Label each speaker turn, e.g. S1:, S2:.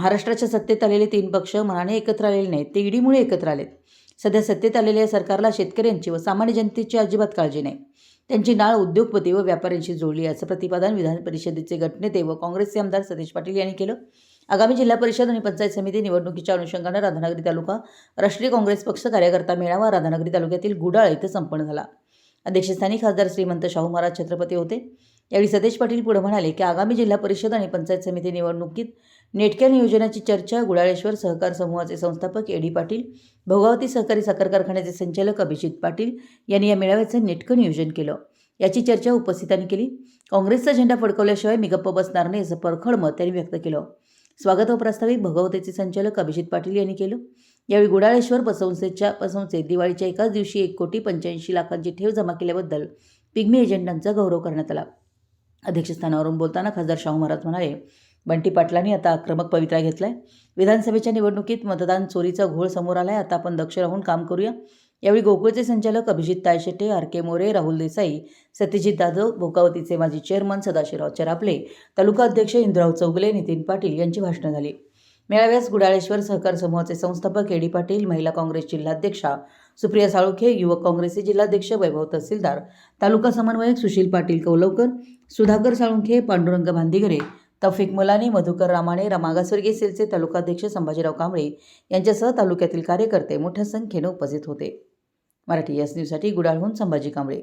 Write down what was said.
S1: महाराष्ट्राच्या सत्तेत आलेले तीन पक्ष मनाने एकत्र आलेले नाहीत. ते ईडीमुळे एकत्र आलेत. सध्या सत्तेत आलेल्या या सरकारला शेतकऱ्यांची व सामान्य जनतेची अजिबात काळजी नाही. त्यांची नाळ उद्योगपती व व्यापाऱ्यांशी जोडली असं प्रतिपादन विधान परिषदेचे गटनेते व काँग्रेसचे आमदार सतीश पाटील यांनी केलं. आगामी जिल्हा परिषद आणि पंचायत समिती निवडणुकीच्या अनुषंगानं राधानगरी तालुका राष्ट्रीय काँग्रेस पक्ष कार्यकर्ता मेळावा राधानगरी तालुक्यातील गुडाळ इथं संपन्न झाला. अध्यक्षस्थानी खासदार श्रीमंत शाहू महाराज छत्रपती होते. यावेळी सतेज पाटील पुढे म्हणाले की आगामी जिल्हा परिषद आणि पंचायत समिती निवडणुकीत नेटक्या नियोजनाची चर्चा गुडाळेश्वर सहकार समूहाचे संस्थापक एडी पाटील भोगावती सहकारी साखर कारखान्याचे संचालक अभिजित पाटील यांनी या मेळाव्याचं नेटकं नियोजन केलं. याची चर्चा उपस्थितांनी केली. काँग्रेसचा झेंडा फडकवल्याशिवाय मी गप्प बसणार नाही असं परखड मत त्यांनी व्यक्त केलं. स्वागत व प्रस्तावित भगवतेचे संचालक अभिजित पाटील यांनी केलं. यावेळी गुडाळेश्वर पसंसेच्या पसंसेत दिवाळीच्या एकाच दिवशी एक कोटी पंच्याऐंशी लाखांची ठेव जमा केल्याबद्दल पिग्मी एजंटांचा गौरव करण्यात आला. अध्यक्षस्थानावरून बोलताना खासदार शाहू महाराज म्हणाले बंटी पाटलांनी आता आक्रमक पवित्रा घेतलाय. विधानसभेच्या निवडणुकीत मतदान चोरीचा घोळ समोर आलाय. आता आपण दक्ष राहून काम करूया. यावेळी गोकुळचे संचालक अभिजित तायशेटे आर के मोरे राहुल देसाई सत्यजित जाधव भोकावतीचे माजी चेअरमन सदाशिवराव चरापले तालुका अध्यक्ष इंद्राव चौगले नितीन पाटील यांची भाषणं झाली. मेळाव्यास गुडाळेश्वर सहकार समूहाचे संस्थापक एडी पाटील महिला काँग्रेस जिल्हाध्यक्षा सुप्रिया साळुखे युवक काँग्रेसचे जिल्हाध्यक्ष वैभव तहसीलदार तालुका समन्वयक सुशील पाटील कौलवकर सुधाकर साळुंखे पांडुरंग भांदिगरे तौफिक मुलानी मधुकर रामाणे रमागासवर्गीय सेलचे तालुकाध्यक्ष संभाजीराव कांबळे यांच्यासह तालुक्यातील कार्यकर्ते मोठ्या संख्येनं उपस्थित होते. मराठी एस न्यूजसाठी गुडाळहून संभाजी कांबळे.